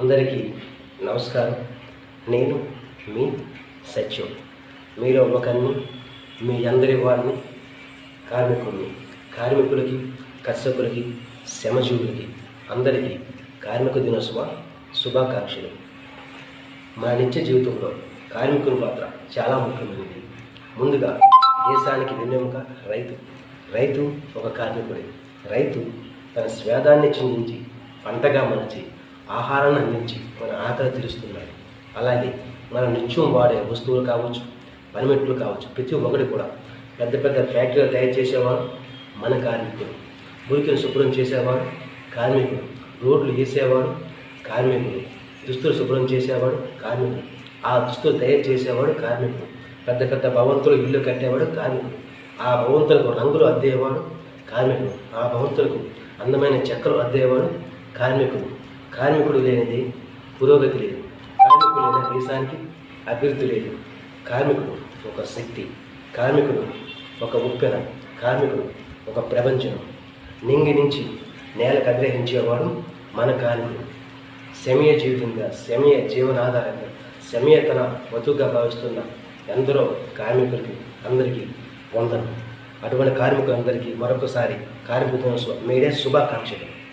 అందరికీ నమస్కారం. నేను మీ సత్యం. మీరు ఒకరిని మీ అందరి వారిని కార్మికుల్ని కార్మికులకి కర్షకులకి శ్రమజీవులకి అందరికీ కార్మిక దినోత్సవ శుభాకాంక్షలు. మన నిత్య జీవితంలో కార్మికుల పాత్ర చాలా ముఖ్యమైనది. ముందుగా దేశానికి వెన్నెముక రైతు. రైతు ఒక కార్మికుడే. రైతు తన స్వేదాన్ని చిందించి పంటగా మలిచి ఆహారాన్ని అందించి మన ఆకలి తీరుస్తున్నాడు అలాగే మనం నిత్యం వాడే వస్తువులు కావచ్చు పనిమెట్లు కావచ్చు ప్రతి ఒక్కటి కూడా పెద్ద పెద్ద ఫ్యాక్టరీలు తయారు చేసేవాడు మన కార్మికుడు మురికిని శుభ్రం చేసేవాడు కార్మికుడు రోడ్లు వేసేవాడు కార్మికుడు దుస్తులు శుభ్రం చేసేవాడు కార్మికుడు ఆ దుస్తులు తయారు చేసేవాడు కార్మికుడు పెద్ద పెద్ద భవంతులు ఇల్లు కట్టేవాడు కార్మికుడు ఆ భవంతులకు రంగులు అద్దేవాడు కార్మికుడు ఆ భవంతులకు అందమైన చెక్కలు అద్దేవాడు కార్మికుడు కార్మికుడు లేనిది పురోగతి లేదు. కార్మికుడు లేని దేశానికి అభివృద్ధి లేదు. కార్మికుడు ఒక శక్తి కార్మికుడు ఒక ఉప్పెన కార్మికుడు ఒక ప్రపంచం. నింగి నుంచి నేలకు అగ్రహించేవాడు మన కార్మికుడు. శమయ జీవితంగా శమయ జీవనాధారంగా శమయ తన భావిస్తున్న ఎందరో కార్మికులకి అందరికీ వందనం. అటువంటి కార్మికులందరికీ మరొకసారి కార్మిక దినోత్సవ మీడే శుభాకాంక్షలు.